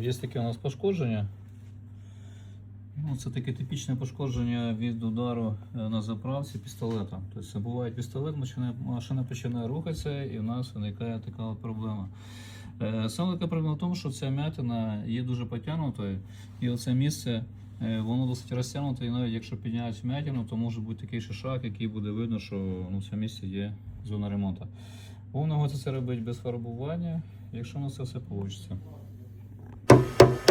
Є таке у нас пошкодження. Ну, це таке типічне пошкодження від удару е, на заправці пістолетом. Тобто буває пістолет, машина, починає рухатися і в нас виникає така проблема. Е, Саме така проблема в тому, що ця м'ятина є дуже потягнутою, і оце місце е, воно досить розтягнуте, і навіть якщо підняти м'ятину, то може бути такий шишак, який буде видно, що ну, в цьому місці є зона ремонту. Повного це робити без фарбування, якщо у нас це все вийде.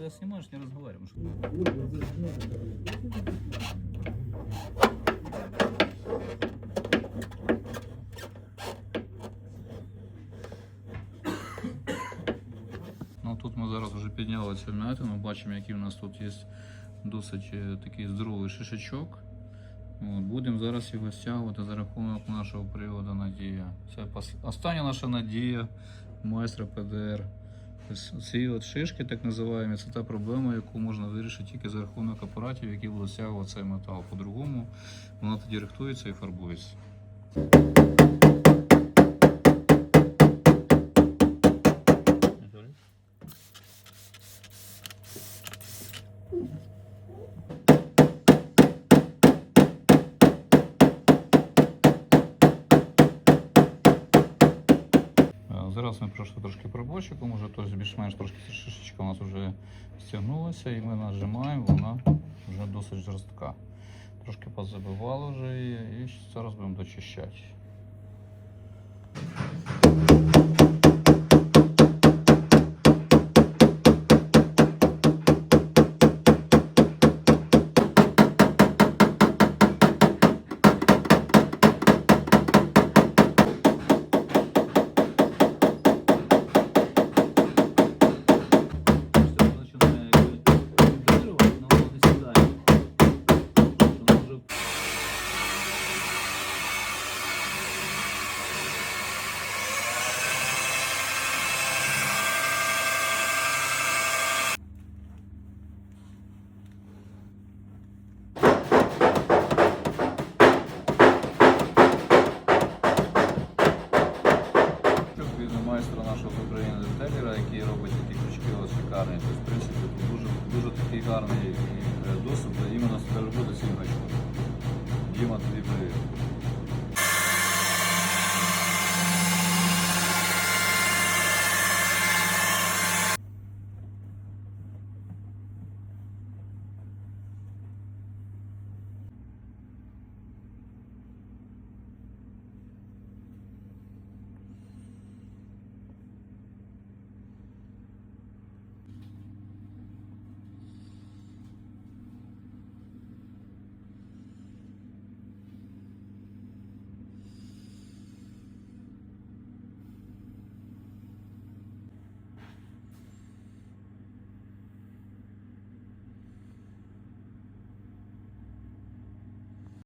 Когда снимаешь, не разговариваешь. Ну, тут ми зараз вже підняли цю м'ятину, бачимо, який у нас тут є досить е, такий здоровий шишачок. От, будемо зараз його стягувати за рахунок нашого приводу Надія. Це остання наша надія майстра ПДР. Ці от шишки, так називаємо, це та проблема, яку можна вирішити тільки за рахунок апаратів, які будуть стягувати цей метал. По-другому вона тоді рихтується і фарбується. Зараз ми пройшли трошки пробойчиком, уже тобто більш-менш трошки шишечка у нас вже стягнулася і ми нажимаємо, вона вже досить жорстка. Трошки позабивала вже її і зараз будемо дочищати. Шикарні. Тобто, в принципі, дуже, дуже такий гарний досвід, доступ іменно до роботи сім гачком. Діма, тобі привіт.